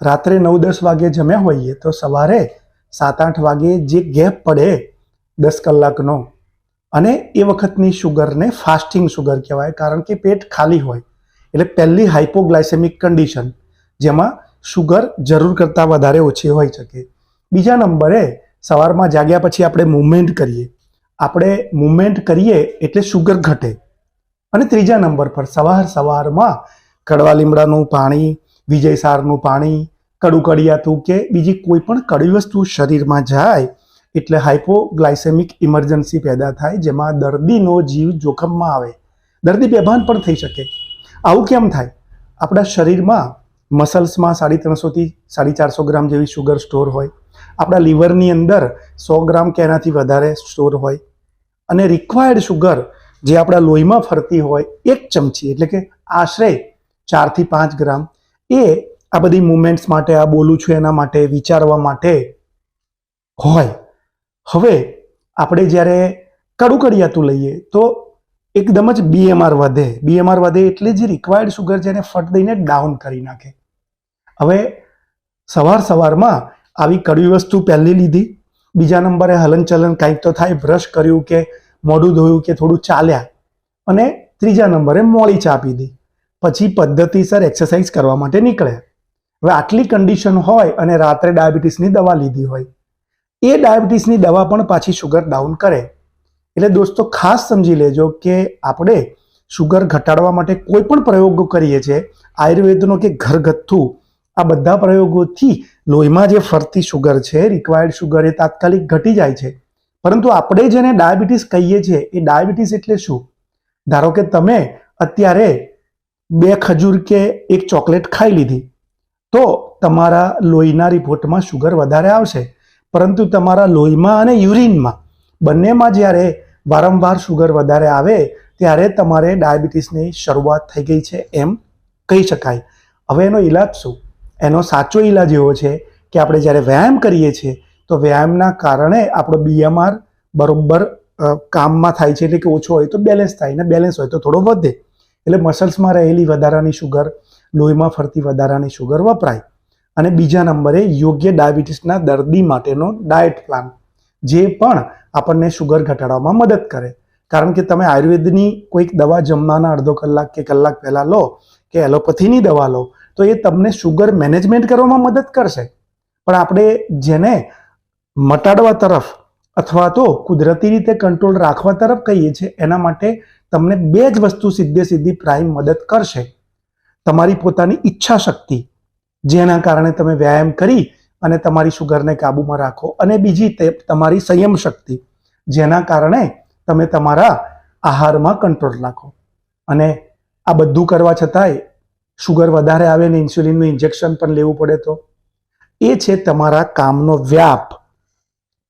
રાત્રે નવ દસ વાગે જમ્યા હોઈએ તો સવારે સાત આઠ વાગે જે ગેપ પડે દસ કલાકનો, અને એ વખતની શુગરને ફાસ્ટિંગ શુગર કહેવાય, કારણ કે પેટ ખાલી હોય, એટલે પહેલી હાઇપોગ્લાયસેમિક કન્ડિશન જેમાં શુગર જરૂર કરતાં વધારે ઓછી હોઈ શકે. બીજા નંબરે સવારમાં જાગ્યા પછી આપણે મૂવમેન્ટ કરીએ. આપણે મૂવમેન્ટ કરીએ એટલે શુગર ઘટે. અને ત્રીજા નંબર પર સવાર સવારમાં કડવા લીમડાનું પાણી વિજય સારનું પાણી કડુકડિયાતું કે બીજી કોઈ પણ કડવી વસ્તુ શરીરમાં જાય, એટલે હાઇપોગ્લાયસેમિક ઇમરજન્સી પેદા થાય, જેમાં દર્દીનો જીવ જોખમમાં આવે. દર્દી બેભાન પણ થઈ શકે. આવું કેમ થાય? આપણા શરીરમાં મસલ્સમાં સાડી ત્રણસોથી સાડી ચારસો ગ્રામ જેવી શુગર સ્ટોર હોય. આપણા લીવરની અંદર સો ગ્રામ કે એનાથી વધારે સ્ટોર હોય. અને રિક્વાયર્ડ શુગર જે આપણા લોહીમાં ફરતી હોય, એક ચમચી, એટલે કે આશરે ચારથી પાંચ ગ્રામ એ આ બધી મુમેન્ટ્સ માટે, આ બોલું છું એના માટે, વિચારવા માટે હોય. હવે આપણે જ્યારે કડુકડિયાતું લઈએ, તો એકદમ જ બીએમઆર વધે. બીએમઆર વધે એટલે જ રિક્વાયર્ડ સુગર જેને ફટ દઈને ડાઉન કરી નાખે. હવે સવાર સવારમાં આવી કડવી વસ્તુ પહેલી લીધી. બીજા નંબરે હલનચલન કાંઈક તો થાય બ્રશ કર્યું કે મોઢું ધોયું કે થોડું ચાલ્યા. અને ત્રીજા નંબરે મોડી ચા પીધી. પછી પદ્ધતિસર એક્સરસાઇઝ કરવા માટે નીકળે. હવે આટલી કન્ડિશન હોય અને રાત્રે ડાયાબિટીસની દવા લીધી હોય, એ ડાયાબિટીસની દવા પણ પાછી શુગર ડાઉન કરે. એટલે દોસ્તો ખાસ સમજી લેજો કે આપણે શુગર ઘટાડવા માટે કોઈ પણ પ્રયોગો કરીએ છીએ, આયુર્વેદનો કે ઘરગથ્થુ, આ બધા પ્રયોગોથી લોહીમાં જે ફરતી શુગર છે રિક્વાયર્ડ શુગર એ તાત્કાલિક ઘટી જાય છે. પરંતુ આપણે જેને ડાયાબિટીસ કહીએ છીએ, એ ડાયાબિટીસ એટલે શું? ધારો કે તમે અત્યારે બે ખજૂર કે એક ચોકલેટ ખાઈ લીધી. તો તમારા લોહીના રિપોર્ટમાં શુગર વધારે આવશે. પરંતુ તમારા લોહીમાં અને યુરિનમાં બંનેમાં જ્યારે વારંવાર શુગર વધારે આવે, ત્યારે તમારે ડાયાબિટીસની શરૂઆત થઈ ગઈ છે એમ કહી શકાય. હવે એનો ઈલાજ શું? એનો સાચો ઈલાજ એવો છે કે આપણે જ્યારે વ્યાયામ કરીએ છીએ, તો વ્યાયામના કારણે આપણો બીએમઆર બરોબર કામમાં થાય છે એટલે કે ઓછો હોય તો બેલેન્સ થાય ને બેલેન્સ હોય તો થોડો વધે. એટલે મસલ્સમાં રહેલી વધારાની શુગર લોહીમાં ફરતી વધારાની શુગર વપરાય. અને બીજા નંબરે યોગ્ય ડાયાબિટીસના દર્દી માટેનો ડાયટ પ્લાન જે પણ આપણને શુગર ઘટાડવામાં મદદ કરે. કારણ કે તમે આયુર્વેદની કોઈક દવા જમવાના અડધો કલાક કે કલાક પહેલાં લો, કે એલોપેથીની દવા લો, તો એ તમને શુગર મેનેજમેન્ટ કરવામાં મદદ કરશે. પણ આપણે જેને મટાડવા તરફ અથવા તો કુદરતી રીતે કંટ્રોલ રાખવા તરફ કહીએ છીએ, એના માટે તમને બે જ વસ્તુ સીધે સીધી પ્રાઇમ મદદ કરશે. તમારી પોતાની ઈચ્છા શક્તિ, જેના કારણે તમે વ્યાયામ કરી અને તમારી શુગરને કાબૂમાં રાખો. અને બીજી તે તમારી સંયમ શક્તિ, જેના કારણે તમે તમારા આહારમાં કંટ્રોલ રાખો અને આ બધું કરવા છતાંય શુગર વધારે આવે ને ઇન્સ્યુલિનનું ઇન્જેક્શન પણ લેવું પડે તો? એ છે તમારા કામનો વ્યાપ.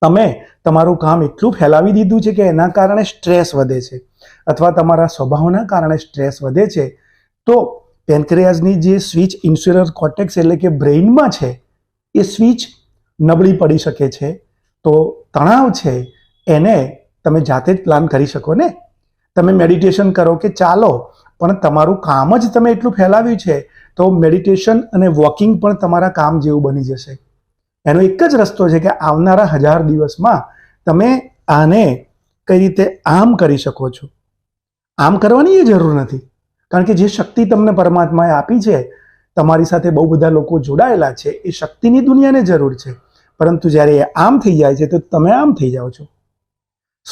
તમે તમારું કામ એટલું ફેલાવી દીધું છે કે એના કારણે સ્ટ્રેસ વધે છે. અથવા તમારા સ્વભાવના કારણે સ્ટ્રેસ વધે છે, તો પેન્ક્રિયાઝની જે સ્વિચ ઇન્સ્યુરર કોટેક્સ એટલે કે બ્રેઇનમાં છે, એ સ્વિચ નબળી પડી શકે છે. તો તણાવ છે, એને તમે જાતે જ પ્લાન કરી શકો ને? તમે મેડિટેશન કરો કે ચાલો, પણ તમારું કામ જ તમે એટલું ફેલાવ્યું છે, તો મેડિટેશન અને વોકિંગ પણ તમારા કામ જેવું બની જશે. એનો એક જ રસ્તો છે કે આવનારા હજાર દિવસમાં તમે આને કઈ રીતે આમ કરી શકો છો? આમ કરવાની એ જરૂર નથી. કારણ કે જે શક્તિ તમને પરમાત્માએ આપી છે, તમારી સાથે બહુ બધા લોકો જોડાયેલા છે, એ શક્તિની દુનિયાને જરૂર છે. પરંતુ જ્યારે એ આમ થઈ જાય છે, તો તમે આમ થઈ જાઓ છો.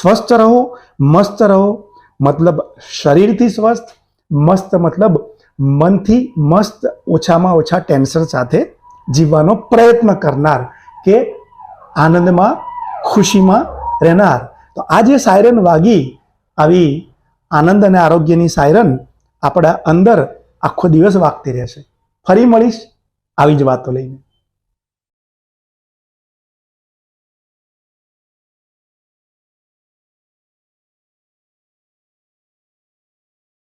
સ્વસ્થ રહો, મસ્ત રહો, મતલબ શરીરથી સ્વસ્થ, મસ્ત મતલબ મનથી મસ્ત, ઓછામાં ઓછા ટેન્શન સાથે જીવવાનો પ્રયત્ન કરનાર કે આનંદમાં, ખુશીમાં રહેનાર. તો આ જે સાયરન વાગી આવી, આનંદ અને આરોગ્યની સાયરન આપણા અંદર આખો દિવસ વાગતી રહેશે. ફરી મળીશ, આવી જ વાતો લઈને.